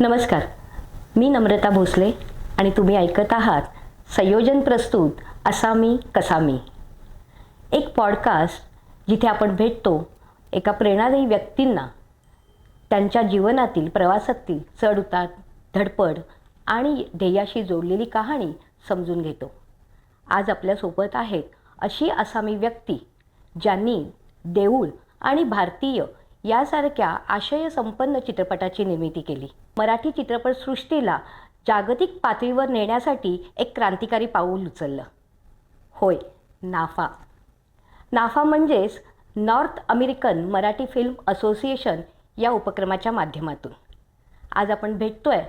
नमस्कार. मी नम्रता भोसले आणि तुम्ही ऐकत आहात संयोजन प्रस्तुत असा मी कसा मी एक पॉडकास्ट जिथे आपण भेटतो एका प्रेरणादायी व्यक्तींना. त्यांच्या जीवनातील प्रवासातील चढउतार धडपड आणि ध्येयाशी जोडलेली कहाणी समजून घेतो. आज आपल्यासोबत आहेत अशी आसामी व्यक्ती ज्यांनी देऊळ आणि भारतीय यासारख्या आशयसंपन्न चित्रपटाची निर्मिती केली. मराठी चित्रपटसृष्टीला जागतिक पातळीवर नेण्यासाठी एक क्रांतिकारी पाऊल उचललं. होय नाफा. नाफा म्हणजेच north American Marathi film association या उपक्रमाच्या माध्यमातून. आज आपण भेटतोय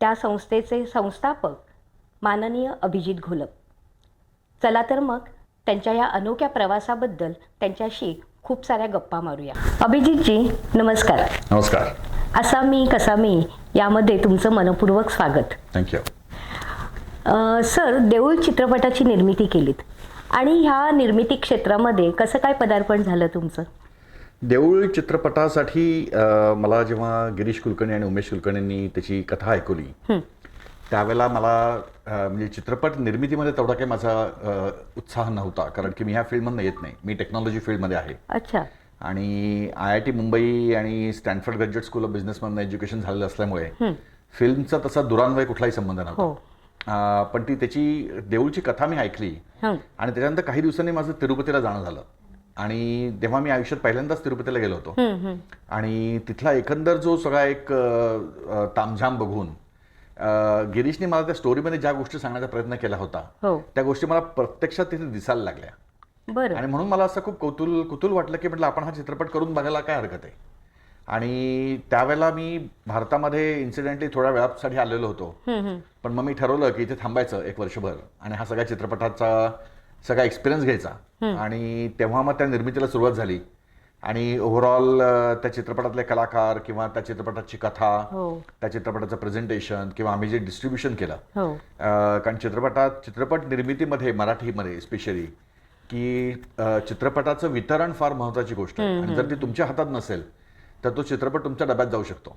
त्या संस्थेचे संस्थापक माननीय अभिजित घोलप. चला तर मग त्यांच्या या अनोख्या प्रवासाबद्दल त्यांच्याशी खूप साऱ्या गप्पा मारूया. अभिजितजी नमस्कार. नमस्कार. असा मी कसा मी यामध्ये तुमचं मनपूर्वक स्वागत. थँक्यू सर देऊळ चित्रपटाची निर्मिती केलीत. आणि ह्या निर्मिती क्षेत्रामध्ये कसं काय पदार्पण झालं तुमचं? देऊळ चित्रपटासाठी मला जेव्हा गिरीश कुलकर्णी आणि उमेश कुलकर्णींनी त्याची कथा ऐकवली. त्यावेळेला मला म्हणजे चित्रपट निर्मितीमध्ये तेवढा काही माझा उत्साह नव्हता. कारण की मी ह्या फील्डमधनं येत नाही. मी टेक्नॉलॉजी फील्डमध्ये आहे. अच्छा. आणि आय आय टी मुंबई आणि स्टॅनफर्ड ग्रॅज्युएट स्कूल ऑफ बिझनेसमधनं एज्युकेशन झालेलं असल्यामुळे फिल्मचा तसा दुरान्वय कुठलाही संबंध नव्हता. हो. पण ती त्याची देऊळची कथा मी ऐकली. आणि त्याच्यानंतर काही दिवसांनी माझं तिरुपतीला जाणं झालं. आणि तेव्हा मी आयुष्यात पहिल्यांदाच तिरुपतीला गेलो होतो. आणि तिथला एकंदर जो सगळा एक तामझाम बघून गिरीशने मला त्या स्टोरीमध्ये ज्या गोष्टी सांगण्याचा प्रयत्न केला होता हो. त्या गोष्टी मला प्रत्यक्षात तिथे दिसायला लागल्या. बरं. आणि म्हणून मला असं खूप कौतुल कुतूल वाटलं की म्हटलं आपण हा चित्रपट करून बघायला काय हरकत आहे? आणि त्यावेळेला मी भारतामध्ये इन्सिडेंटली थोड्या वेळासाठी आलेलो होतो. पण मग मी ठरवलं की इथे थांबायचं एक वर्षभर आणि हा सगळ्या चित्रपटाचा सगळा एक्सपिरियन्स घ्यायचा. आणि तेव्हा मग त्या निर्मितीला सुरुवात झाली. आणि ओव्हरऑल त्या चित्रपटातले कलाकार किंवा त्या चित्रपटाची कथा हो. त्या चित्रपटाचं प्रेझेंटेशन किंवा आम्ही जे डिस्ट्रीब्युशन केलं हो. कारण चित्रपटात चित्रपट निर्मितीमध्ये मराठीमध्ये स्पेशली की चित्रपटाचं वितरण फार महत्वाची गोष्ट आहे. आणि जर ती तुमच्या हातात नसेल तर तो चित्रपट तुमच्या डब्यात जाऊ शकतो.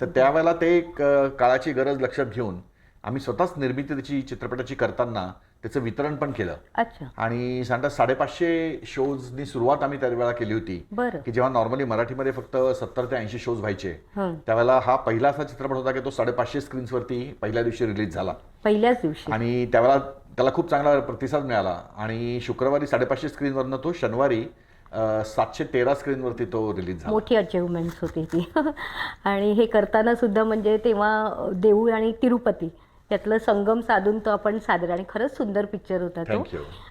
तर त्यावेळेला ते एक काळाची गरज लक्षात घेऊन आम्ही स्वतःच निर्मिती त्याची चित्रपटाची करताना त्याचं वितरण पण केलं. अच्छा. आणि साधारण साडेपाचशे शोजनी सुरुवात आम्ही त्यावेळेला केली होती. बरं. की जेव्हा नॉर्मली मराठीमध्ये फक्त सत्तर ते ऐंशी शोज व्हायचे. त्यावेळेला हा पहिला असा चित्रपट होता की तो साडेपाचशे स्क्रीन्सवरती पहिल्या दिवशी रिलीज झाला. पहिल्याच दिवशी. आणि त्यावेळेला त्याला खूप चांगला प्रतिसाद मिळाला. आणि शुक्रवारी साडेपाचशे स्क्रीनवरनं तो शनिवारी सातशे तेरा स्क्रीनवरती तो रिलीज झाला. मोठी अचिव्हमेंट्स होती ती. आणि हे करताना सुद्धा म्हणजे तेव्हा देऊळ आणि तिरुपती यातलं संगम साधून तो आपण सादर आणि खरंच सुंदर पिक्चर होता तो.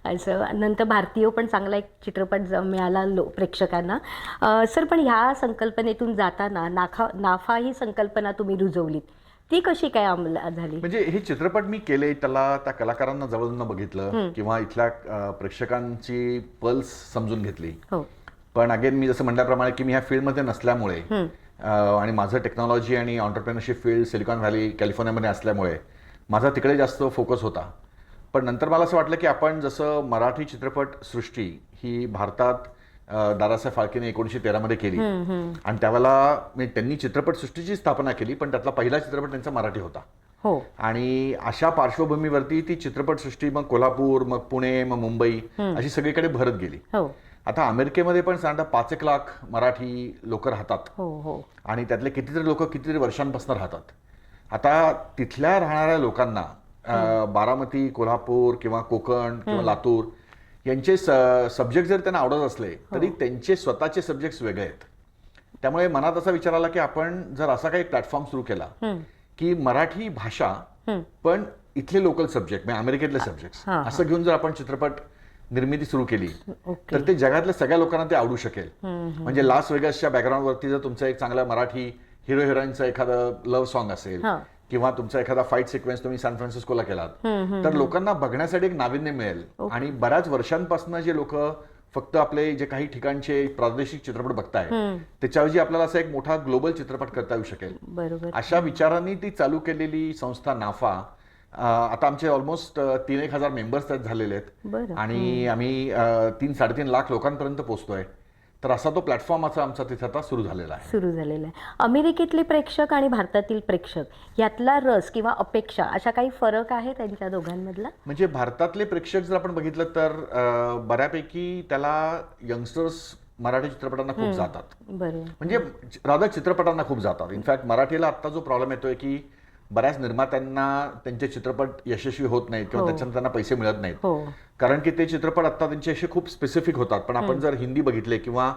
असं नंतर भारतीय पण चांगला एक चित्रपट मिळाला लो प्रेक्षकांना. सर पण ह्या संकल्पनेतून जाताना नाखा नाफा ही संकल्पना तुम्ही रुजवलीत. ती कशी काय अंमलात झाली? म्हणजे हे चित्रपट मी केले त्याला त्या कलाकारांना जवळून बघितलं किंवा इथल्या प्रेक्षकांची पल्स समजून घेतली. हो. पण अगेन मी जसं म्हटल्याप्रमाणे की मी ह्या फील्डमध्ये नसल्यामुळे आणि माझं टेक्नॉलॉजी आणि ऑन्टरप्रेनरशिप फील्ड सिलिकॉन व्हॅली कॅलिफोर्नियामध्ये असल्यामुळे माझा तिकडे जास्त फोकस होता. पण नंतर मला असं वाटलं की आपण जसं मराठी चित्रपट सृष्टी ही भारतात दादासाहेब फाळकेने एकोणीसशे तेरामध्ये केली. आणि त्यावेळेला मी त्यांनी चित्रपटसृष्टीची स्थापना केली पण त्यातला पहिला चित्रपट त्यांचा मराठी होता. हो. आणि अशा पार्श्वभूमीवरती ती चित्रपटसृष्टी मग कोल्हापूर मग पुणे मग मुंबई अशी सगळीकडे भरत गेली. हो. आता अमेरिकेमध्ये पण साधारण पाच एक लाख मराठी लोक राहतात. हो हो. आणि त्यातले कितीतरी लोक कितीतरी वर्षांपासून राहतात. आता तिथल्या राहणाऱ्या लोकांना बारामती कोल्हापूर किंवा कोकण किंवा लातूर यांचे सब्जेक्ट जर त्यांना आवडत असले तरी त्यांचे स्वतःचे सब्जेक्ट्स वेगळे आहेत. त्यामुळे मनात असा विचार आला की आपण जर असा काही प्लॅटफॉर्म सुरू केला हं. की मराठी भाषा हं. पण इथले लोकल सब्जेक्ट म्हणजे अमेरिकेतले सब्जेक्ट हा, हा. असं घेऊन जर आपण चित्रपट निर्मिती सुरू केली तर ते जगातल्या सगळ्या लोकांना ते आवडू शकेल. म्हणजे लास वेगसच्या बॅकग्राऊंडवरती जर तुमचं एक चांगलं मराठी हिरो हिरोईनचं एखादं लव्ह सॉन्ग असेल. किंवा तुमचा एखादा फाईट सिक्वेन्स तुम्ही सॅन फ्रान्सिस्कोला केलात तर लोकांना बघण्यासाठी एक नाविन्य मिळेल. आणि बऱ्याच वर्षांपासून जे लोक फक्त आपले जे काही ठिकाणचे प्रादेशिक चित्रपट बघताय त्याच्याऐवजी आपल्याला असा एक मोठा ग्लोबल चित्रपट करता येऊ शकेल. बरोबर. अशा विचारांनी ती चालू केलेली संस्था नाफा आता आमचे ऑलमोस्ट तीन एक हजार मेंबर्स त्यात झालेले आहेत. आणि आम्ही तीन साडेतीन लाख लोकांपर्यंत पोहोचतोय. तर असा तो प्लॅटफॉर्म असा आमचा तिथे आता सुरू झालेला आहे. सुरू झालेलं आहे. अमेरिकेतले प्रेक्षक आणि भारतातील प्रेक्षक यातला रस किंवा अपेक्षा अशा काही फरक आहे त्यांच्या दोघांमधला? म्हणजे भारतातले प्रेक्षक जर आपण बघितलं तर अं, बऱ्यापैकी त्याला यंगस्टर्स मराठी चित्रपटांना खूप जातात. बरोबर. म्हणजे राधा चित्रपटांना खूप जातात. इनफॅक्ट मराठीला आत्ता जो प्रॉब्लेम येतोय की बऱ्याच निर्मात्यांना त्यांचे चित्रपट यशस्वी होत नाहीत किंवा हो. त्याच्यानं त्यांना पैसे मिळत नाहीत. हो. कारण की ते चित्रपट आता त्यांचे असे खूप स्पेसिफिक होतात. पण आपण जर हिंदी बघितले किंवा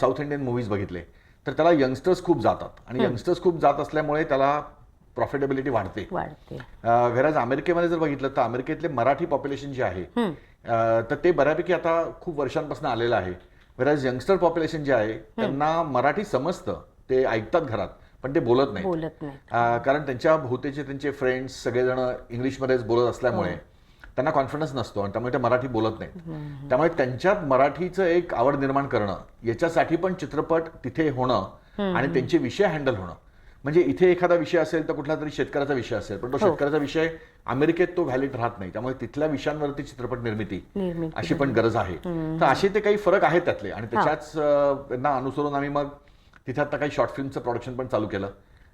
साऊथ इंडियन मूवीज बघितले तर त्याला यंगस्टर्स खूप जातात. आणि यंगस्टर्स खूप जात असल्यामुळे त्याला प्रॉफिटेबिलिटी वाढते. घराज अमेरिकेमध्ये जर बघितलं तर अमेरिकेतले मराठी पॉप्युलेशन जे आहे तर ते बऱ्यापैकी आता खूप वर्षांपासून आलेलं आहे. घराज यंगस्टर पॉप्युलेशन जे आहे त्यांना मराठी समजतं. ते ऐकतात घरात. पण ते बोलत नाही बोलत नाही कारण त्यांच्या भोवतीचे त्यांचे फ्रेंड्स सगळेजण इंग्लिशमध्येच बोलत असल्यामुळे त्यांना कॉन्फिडन्स नसतो आणि त्यामुळे ते मराठी बोलत नाहीत. त्यामुळे त्यांच्यात मराठीचं एक आवड निर्माण करणं याच्यासाठी पण चित्रपट तिथे होणं आणि त्यांचे विषय हँडल होणं. म्हणजे इथे एखादा विषय असेल तर कुठला तरी शेतकऱ्याचा विषय असेल पण तो शेतकऱ्याचा विषय अमेरिकेत तो व्हॅलिड राहत नाही. त्यामुळे तिथल्या विषयांवरती चित्रपट निर्मिती अशी पण गरज आहे. तर असे ते काही फरक आहेत त्यातले आणि त्याच्याच अनुसरून आम्ही मग तिथे आता काही शॉर्ट फिल्मचं प्रोडक्शन पण चालू केलं.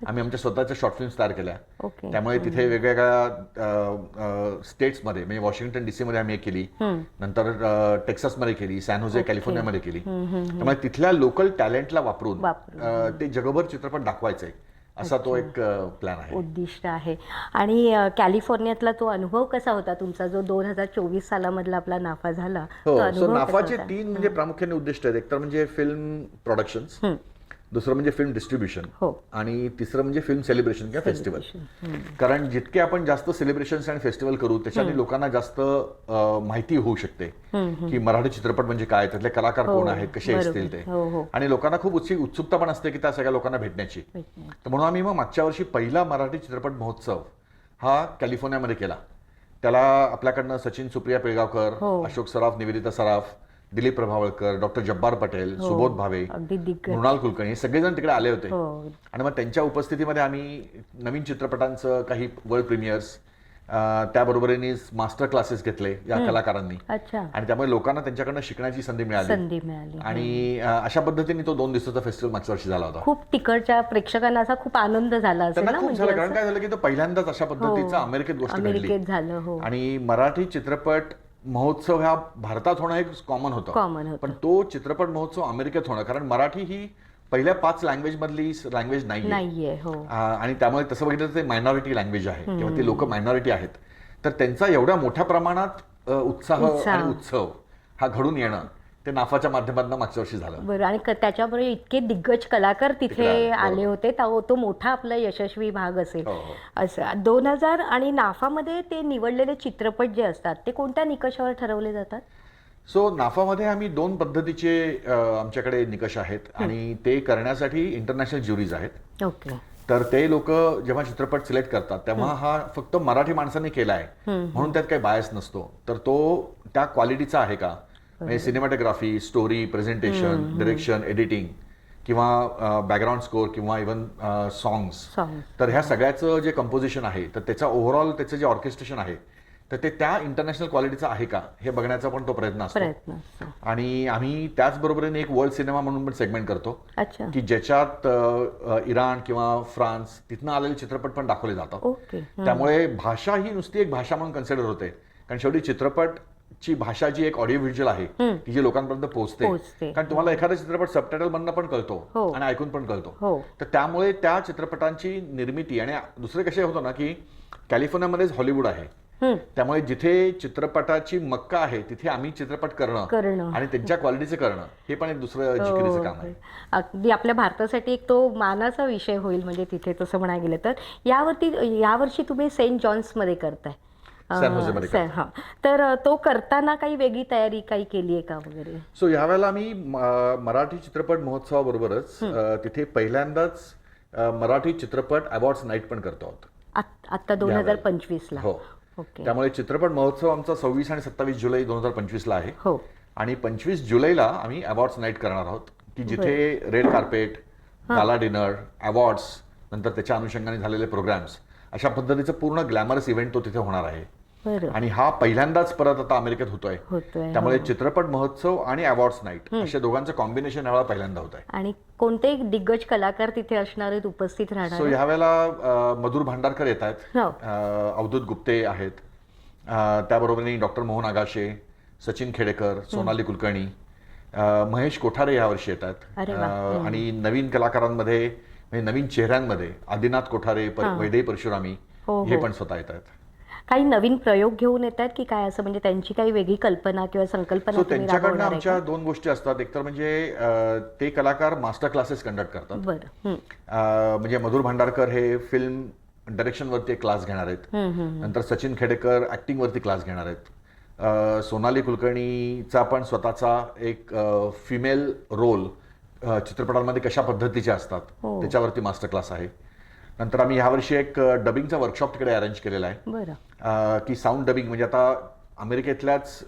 आम्ही आमच्या स्वतःच्या शॉर्ट फिल्म्स तयार केल्या. त्यामुळे तिथे वेगवेगळ्या स्टेट्समध्ये म्हणजे वॉशिंग्टन डीसी मध्ये आम्ही केली. नंतर टेक्सासमध्ये केली सॅन होजे कॅलिफोर्नियामध्ये केली. त्यामुळे तिथल्या लोकल टॅलेंटला वापरून ते जगभर चित्रपट दाखवायचे. असा तो एक प्लॅन आहे. उद्दिष्ट आहे. आणि कॅलिफोर्नियातला तो अनुभव कसा होता तुमचा? जो दोन हजार चोवीस सालामधला आपला नाफा झाला हो नाफाचे? तीन म्हणजे प्रामुख्याने उद्दिष्ट आहेत. एक तर म्हणजे फिल्म प्रोडक्शन्स. दुसरं म्हणजे फिल्म डिस्ट्रीब्युशन हो. आणि तिसरं म्हणजे फिल्म सेलिब्रेशन किंवा फेस्टिवल कारण जितके आपण जास्त सेलिब्रेशन्स आणि फेस्टिवल करू त्याच्याने लोकांना जास्त अ, माहिती होऊ शकते की मराठी चित्रपट म्हणजे काय त्यातले कलाकार कोण आहेत कसे. असतील ते. हो, हो. आणि लोकांना खूप उत्सुक उत्सुकता पण असते की त्या सगळ्या लोकांना भेटण्याची. तर म्हणून आम्ही मग मागच्या वर्षी पहिला मराठी चित्रपट महोत्सव हा कॅलिफोर्नियामध्ये केला. त्याला आपल्याकडनं सचिन सुप्रिया पिळगावकर हो. अशोक सराफ निवेदिता सराफ दिलीप प्रभावळकर डॉक्टर जब्बार पटेल सुबोध भावे हो. अगदी दिग्गज. मृणाल कुलकर्णी हे सगळेजण तिकडे आले होते. हो. आणि मग त्यांच्या उपस्थितीमध्ये आम्ही नवीन चित्रपटांचं काही वर्ल्ड प्रीमियर्स त्याबरोबरीने मास्टर क्लासेस घेतले या कलाकारांनी. अच्छा. आणि त्यामुळे लोकांना त्यांच्याकडनं शिकण्याची संधी मिळाली. संधी मिळाली. आणि अशा पद्धतीने तो दोन दिवसाचा फेस्टिवल मागच्या वर्षी झाला होता. खूप तिकडच्या प्रेक्षकांना असा खूप आनंद झाला म्हणजे कारण? काय झालं की तो पहिल्यांदाच अशा पद्धतीचा हो. अमेरिकेत गोष्ट घडली. झालं आणि मराठी चित्रपट महोत्सव ह्या भारतात होणं हे कॉमन होतं. कॉमन होतं. पण तो चित्रपट महोत्सव अमेरिकेत होणं कारण मराठी ही पहिल्या पाच लँग्वेज मधली लँग्वेज नाही नाहीये हो. आणि त्यामुळे तसं बघितलं तर ते मायनॉरिटी लँग्वेज आहे किंवा ते लोक मायनॉरिटी आहेत. तर त्यांचा एवढ्या मोठ्या प्रमाणात अ, उत्साह उत्साह. आणि उत्सव हा घडून येणं ते नाफाच्या माध्यमातून मागच्या वर्षी झालं. बरं आणि क- त्याच्याबरोबर इतके दिग्गज कलाकार तिकडे तिथे आले, आले बरोबर. होते तो तो मोठा आपला यशस्वी भाग असेल. हो, हो. असं दोन हजार आणि नाफामध्ये ते निवडलेले चित्रपट जे असतात ते कोणत्या निकषावर ठरवले जातात? सो नाफामध्ये आम्ही दोन पद्धतीचे अ, आमच्याकडे निकष आहेत आणि ते करण्यासाठी इंटरनॅशनल ज्युरीज आहेत. ओके. तर ते लोक जेव्हा चित्रपट सिलेक्ट करतात तेव्हा हा. फक्त मराठी माणसाने केला आहे म्हणून त्यात काही बायस नसतो. तर तो त्या क्वालिटीचा आहे का? म्हणजे cinematography story presentation direction editing किंवा बॅकग्राऊंड स्कोर किंवा इवन सॉंग्स सॉंग तर ह्या सगळ्याचं जे कंपोजिशन आहे तर त्याचा ओव्हरऑल त्याचं जे ऑर्केस्ट्रेशन आहे तर ते त्या इंटरनॅशनल क्वालिटीचं आहे का? हे बघण्याचा पण तो प्रयत्न असतो. आणि आम्ही त्याचबरोबरीने एक वर्ल्ड सिनेमा म्हणून पण सेगमेंट करतो की ज्याच्यात इराण किंवा फ्रान्स तिथनं आलेले चित्रपट पण दाखवले जातात. त्यामुळे भाषा ही नुसती एक भाषा म्हणून कन्सिडर होते. कारण शेवटी चित्रपटची भाषा जी एक ऑडिओ व्हिज्युअल आहे की जी लोकांपर्यंत पोहोचते. कारण तुम्हाला एखादा चित्रपट सबटायटल मधनं पण कळतो हो. आणि ऐकून पण कळतो हो तर त्यामुळे त्या चित्रपटांची निर्मिती आणि दुसरे कसे होतं ना की कॅलिफोर्नियामध्येच हॉलिवूड आहे. त्यामुळे जिथे चित्रपटाची मक्का आहे तिथे आम्ही चित्रपट करणं. आणि त्यांच्या क्वालिटीचं करणं हे पण एक दुसरं जिकिरीचं काम आहे. अगदी आपल्या भारतासाठी एक तो मानाचा विषय होईल म्हणजे तिथे तसं म्हणायला गेलं तर यावरती यावर्षी तुम्ही सेंट जॉन्समध्ये करताय सॅन हां. तर तो करताना काही वेगळी तयारी काही केली आहे का वगैरे? सो यावेळेला आम्ही म- मराठी चित्रपट महोत्सवाबरोबरच तिथे पहिल्यांदाच मराठी चित्रपट अवॉर्ड्स नाईट पण करतो आहोत. आत- दोन हजार पंचवीसला. हो. ओके. त्यामुळे चित्रपट महोत्सव आमचा सव्वीस आणि सत्तावीस जुलै दोन हजार पंचवीसला आहे. हो. आणि पंचवीस जुलैला आम्ही अवॉर्ड्स नाईट करणार आहोत. की जिथे red carpet gala dinner awards नंतर त्याच्या अनुषंगाने झालेले प्रोग्राम्स अशा पद्धतीचं पूर्ण ग्लॅमरस इव्हेंट तो तिथे होणार आहे. आणि हा पहिल्यांदाच परत आता अमेरिकेत होतोय. त्यामुळे चित्रपट महोत्सव आणि अवॉर्ड्स नाईट अशा दोघांचं कॉम्बिनेशन यावेळा पहिल्यांदा होत आहे आणि कोणते दिग्गज कलाकार तिथे असणार आहेत उपस्थित राहणार सो अ, मधुर भांडारकर येत आहेत. हो. अवधूत गुप्ते आहेत. त्याबरोबरनी डॉक्टर मोहन आगाशे सचिन खेडेकर सोनाली कुलकर्णी महेश कोठारे यावर्षी येत आहेत. अरे वा. अ, आणि नवीन कलाकारांमध्ये म्हणजे नवीन चेहऱ्यांमध्ये आदिनाथ कोठारे हां. वैदेही परशुरामी हो, हे हो. पण स्वतः येत आहेत. काही नवीन प्रयोग घेऊन येतात की काय असं म्हणजे त्यांची काही वेगळी कल्पना किंवा संकल्पना तुम्ही त्यांच्याकडनं राबवणार आहे आमच्या का? दोन गोष्टी असतात एकतर म्हणजे अ, ते कलाकार मास्टर क्लासेस कंडक्ट करतात बरं हं. अ, म्हणजे मधुर भांडारकर हे फिल्म डायरेक्शनवरती एक क्लास घेणार आहेत हं, हं. नंतर सचिन खेडेकर ॲक्टिंगवरती क्लास घेणार आहेत अ, सोनाली कुलकर्णीचा पण स्वतःचा एक फिमेल रोल चित्रपटांमध्ये कशा पद्धतीचे असतात हो. त्याच्यावरती मास्टर क्लास आहे नंतर आम्ही यावर्षी एक डबिंगचा वर्कशॉप तिकडे अरेंज केलेला आहे. की साऊंड डबिंग म्हणजे आता अमेरिकेतल्याच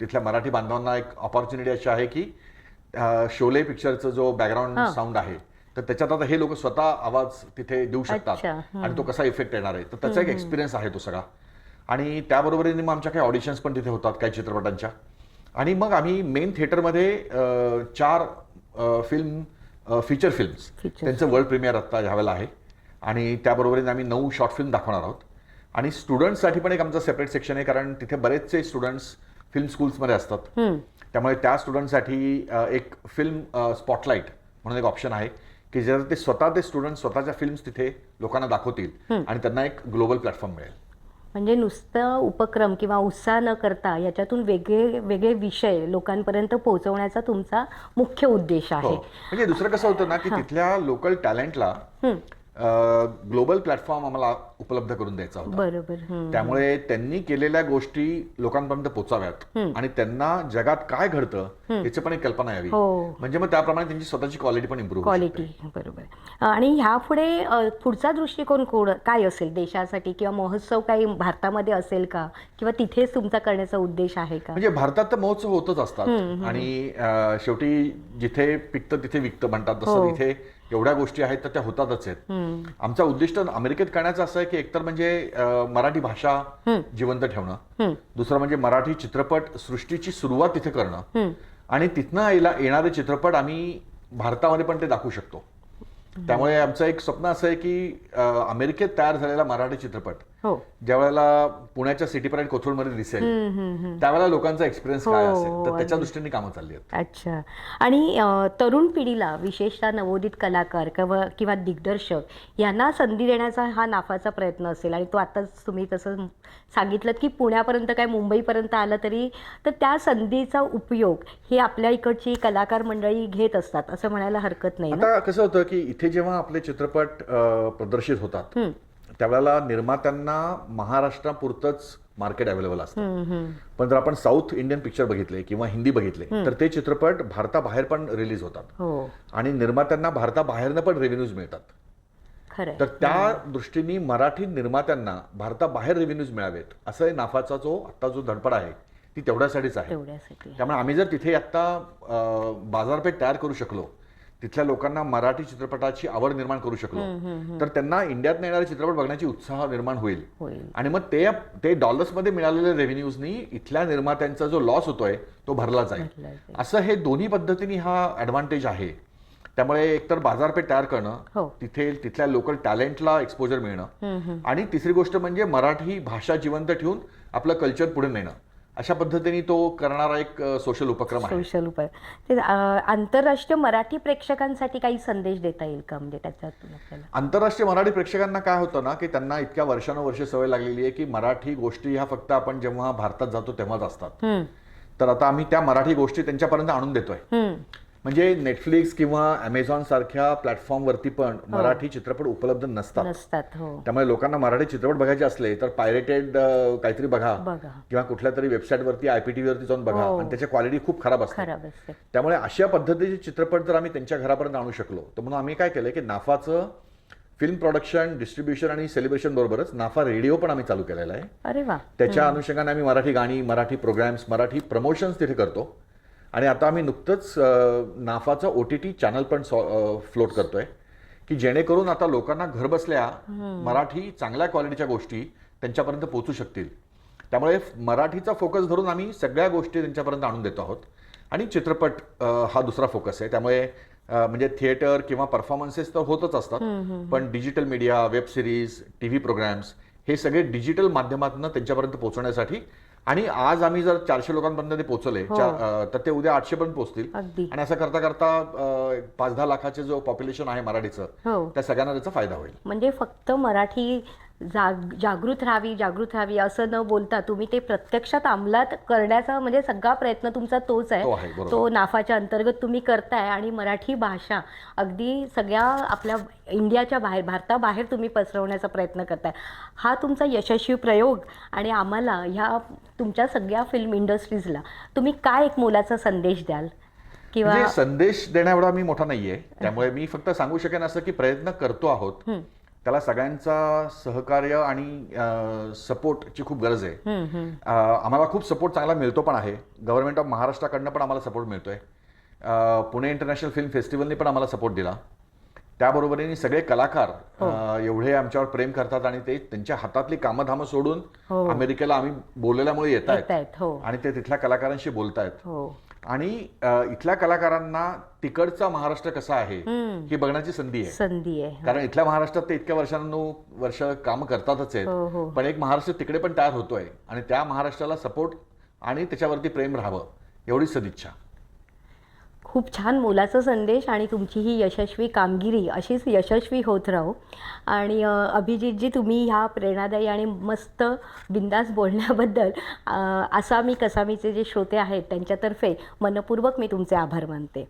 तिथल्या मराठी बांधवांना एक ऑपॉर्च्युनिटी अशी आहे की शोले पिक्चरचा जो बॅकग्राऊंड. साऊंड आहे तर त्याच्यात आता हे लोक स्वतः आवाज तिथे देऊ शकतात. आणि तो कसा इफेक्ट येणार आहे. तर त्याचा एक एक्सपिरियन्स आहे तो सगळा. आणि त्याबरोबरीने मग आमच्या काही ऑडिशन्स पण तिथे होतात काही चित्रपटांच्या. आणि मग आम्ही मेन थिएटरमध्ये चार फिल्म फीचर फिल्म्स. त्यांचं वर्ल्ड प्रीमियर आत्ता ह्यावेळेला आहे. आणि त्याबरोबरीने आम्ही नऊ शॉर्ट फिल्म दाखवणार आहोत. आणि स्टुडंट्ससाठी पण एक आमचं सेपरेट सेक्शन आहे कारण तिथे बरेचसे स्टुडंट्स फिल्म स्कूल्समध्ये असतात. हं. त्यामुळे त्या स्टुडंटसाठी एक फिल्म स्पॉटलाईट म्हणून एक ऑप्शन आहे की जर ते स्वतः ते स्टुडंट स्वतःच्या फिल्म्स तिथे लोकांना दाखवतील आणि त्यांना एक ग्लोबल प्लॅटफॉर्म मिळेल. म्हणजे नुसतं उपक्रम किंवा उत्साह न करता याच्यातून वेगळे वेगळे विषय लोकांपर्यंत पोहोचवण्याचा तुमचा मुख्य उद्देश हो. आहे म्हणजे दुसरं कसं होतं ना की तिथल्या लोकल टॅलेंटला हं. ग्लोबल प्लॅटफॉर्म आम्हाला उपलब्ध करून द्यायचा होता. बरोबर. हं. त्यामुळे त्यांनी केलेल्या गोष्टी लोकांपर्यंत पोचाव्यात. आणि त्यांना जगात काय घडतं याची पण एक कल्पना यावी. हो. म्हणजे मग त्याप्रमाणे त्यांची स्वतःची क्वालिटी पण इम्प्रूव्ह क्वालिटी बरोबर. आणि ह्यापुढे अ, पुढचा दृष्टिकोन कोण काय असेल देशासाठी किंवा महोत्सव काही भारतामध्ये असेल का? किंवा तिथेच तुमचा करण्याचा उद्देश आहे का? म्हणजे भारतात तर महोत्सव होतच असतात. आणि शेवटी जिथे पिकतं तिथे विकतं म्हणतात. हो. तसं इथे एवढ्या गोष्टी आहेत तर त्या होतातच आहेत. आमचा उद्दिष्ट अमेरिकेत करण्याचं असं आहे की एकतर म्हणजे मराठी भाषा जिवंत ठेवणं. दुसरं म्हणजे मराठी चित्रपट सृष्टीची सुरुवात तिथे करणं. आणि तिथनं येणारे चित्रपट आम्ही भारतामध्ये पण ते दाखवू शकतो त्यामुळे आमचं एक स्वप्न असं आहे की अमेरिकेत तयार झालेला मराठी चित्रपट हो. ज्या वेळेला पुण्याच्या सिटी परेड कोथरूडमध्ये दिसेल हं, हं, हं. त्यावेळेला लोकांचा एक्सपिरियन्स काय हो, असेल? तर त्याच्या. दृष्टीने कामं चालली आहेत. अच्छा. आणि तरुण पिढीला विशेषतः नवोदित कलाकार किंवा किंवा दिग्दर्शक यांना संधी देण्याचा हा नाफाचा प्रयत्न असेल. आणि तो आताच तुम्ही तसं सांगितलं की पुण्यापर्यंत काय मुंबईपर्यंत आलं तरी तर त्या संधीचा उपयोग हे आपल्या इकडची कलाकार मंडळी घेत असतात असं म्हणायला हरकत नाही आता कसं होतं की इथे जेव्हा आपले चित्रपट प्रदर्शित होतात त्यावेळेला निर्मात्यांना महाराष्ट्रापुरतंच मार्केट अवेलेबल असतं. पण जर आपण साऊथ इंडियन पिक्चर बघितले किंवा हिंदी बघितले तर ते चित्रपट भारताबाहेर पण रिलीज होतात. हो. आणि निर्मात्यांना भारताबाहेरनं पण रेव्हेन्यूज मिळतात. तर त्या दृष्टीने मराठी निर्मात्यांना भारताबाहेर रेव्हेन्यूज मिळावेत असं नाफाचा जो आता जो धडपड आहे ती तेवढ्यासाठीच आहे. त्यामुळे आम्ही जर तिथे आत्ता अं, बाजारपेठ तयार करू शकलो तिथल्या लोकांना मराठी चित्रपटाची आवड निर्माण करू शकलो. तर त्यांना इंडियात येणारे चित्रपट बघण्याची उत्साह निर्माण होईल. आणि मग ते ते डॉलर्समध्ये मिळालेल्या रेव्हेन्यूजनी इथल्या निर्मात्यांचा जो लॉस होतोय तो भरला जाईल. असं हे दोन्ही पद्धतीने हा ॲडव्हान्टेज आहे. त्यामुळे एकतर बाजारपेठ तयार करणं हो. तिथे तिथल्या लोकल टॅलेंटला एक्सपोजर मिळणं. आणि तिसरी गोष्ट म्हणजे मराठी भाषा जिवंत ठेवून आपलं कल्चर पुढे नेणं. अशा पद्धतीने तो करणारा एक सोशल उपक्रम आहे. सोशल उपाय ते आंतरराष्ट्रीय मराठी प्रेक्षकांसाठी काही संदेश देता येईल का? म्हणजे त्याच्यातून आपल्याला? आंतरराष्ट्रीय मराठी प्रेक्षकांना काय होतं ना की त्यांना इतक्या वर्षानुवर्षे सवय लागलेली आहे की मराठी गोष्टी ह्या फक्त आपण जेव्हा भारतात जातो तेव्हाच असतात. हं, तर आता आम्ही त्या मराठी गोष्टी त्यांच्यापर्यंत आणून देतोय. म्हणजे नेटफ्लिक्स किंवा अमेझॉन सारख्या प्लॅटफॉर्मवरती पण मराठी चित्रपट उपलब्ध नसतात. नसतात हो. त्यामुळे लोकांना मराठी चित्रपट बघायचे असले तर पायरेटेड काहीतरी बघा. बघा. किंवा कुठल्या तरी वेबसाईटवरती आयपीटीव्ही वरती जाऊन बघा. हो. आणि त्याची क्वालिटी खूप खराब असते. खराब असते. त्यामुळे अशा पद्धतीचे चित्रपट जर आम्ही त्यांच्या घरापर्यंत आणू शकलो तर म्हणून आम्ही काय केलं की नाफाचं फिल्म प्रोडक्शन डिस्ट्रीब्युशन आणि सेलिब्रेशन बरोबरच नाफा रेडिओ पण आम्ही चालू केलेला आहे. अरे वा. त्याच्या अनुषंगाने आम्ही मराठी गाणी मराठी प्रोग्राम्स मराठी प्रमोशन्स तिथे करतो. आणि आता आम्ही नुकतंच नाफाचं ओ टी टी चॅनल पण फ्लोट करतोय की जेणेकरून आता लोकांना घर बसल्या मराठी चांगल्या क्वालिटीच्या गोष्टी त्यांच्यापर्यंत पोहोचू शकतील. त्यामुळे मराठीचा फोकस धरून आम्ही सगळ्या गोष्टी त्यांच्यापर्यंत आणून देतो आहोत. आणि चित्रपट हा दुसरा फोकस आहे. त्यामुळे म्हणजे थिएटर किंवा परफॉर्मन्सेस तर होतच असतात. पण digital media web series T V programmes हे सगळे डिजिटल माध्यमातून त्यांच्यापर्यंत पोहोचण्यासाठी आणि आज आम्ही जर चारशे लोकांपर्यंत ते पोहोचले अ, तर ते उद्या आठशे पर्यंत पोहोचतील. आणि असं करता करता पाच दहा लाखाचे जो पॉप्युलेशन आहे मराठीचं हो. त्या सगळ्यांना त्याचा फायदा होईल. म्हणजे फक्त मराठी जाग जागृत राहावी जागृत राहावी असं न बोलता तुम्ही ते प्रत्यक्षात अंमलात करण्याचा म्हणजे सगळा प्रयत्न तुमचा तोच तो आहे. तो नाफाच्या अंतर्गत तुम्ही करताय आणि मराठी भाषा अगदी सगळ्या आपल्या इंडियाच्या बाहेर भारताबाहेर तुम्ही पसरवण्याचा प्रयत्न करताय. हा तुमचा यशस्वी प्रयोग आणि आम्हाला ह्या तुमच्या सगळ्या फिल्म इंडस्ट्रीजला तुम्ही काय एक मोलाचा संदेश द्याल? किंवा संदेश देण्याएवढा मी मोठा नाहीये. त्यामुळे मी फक्त सांगू शकेन असं की प्रयत्न करतो आहोत. त्याला सगळ्यांचा सहकार्य आणि सपोर्टची खूप गरज आहे. हं, हं. आम्हाला खूप सपोर्ट चांगला मिळतो पण आहे. गव्हर्नमेंट ऑफ महाराष्ट्राकडनं पण आम्हाला सपोर्ट मिळतोय. पुणे इंटरनॅशनल फिल्म फेस्टिवलने पण आम्हाला सपोर्ट दिला. त्याबरोबरीने सगळे कलाकार अ, एवढे आमच्यावर प्रेम करतात आणि ते त्यांच्या हातातली कामधामं सोडून हो. अमेरिकेला आम्ही बोलवल्यामुळे येत आहेत हो. आणि ते तिथल्या कलाकारांशी बोलतायत. हो. आणि इथल्या कलाकारांना तिकडचा महाराष्ट्र कसा आहे हं. ही बघण्याची संधी आहे संधी आहे कारण इथल्या महाराष्ट्रात ते इतक्या वर्षांनो वर्ष काम करतातच हो, हो. आहेत पण एक महाराष्ट्र तिकडे पण तयार होतोय आणि त्या महाराष्ट्राला सपोर्ट आणि त्याच्यावरती प्रेम राहावं एवढी सदिच्छा खूप छान मोलाचा संदेश आणि तुमची ही यशस्वी कामगिरी अशीच यशस्वी होत राहो. आणि अभिजितजी तुम्ही ह्या प्रेरणादायी आणि मस्त बिंदास बोलण्याबद्दल आसामी कसामीचे जे श्रोते आहेत त्यांच्यातर्फे मनपूर्वक मी तुमचे आभार मानते.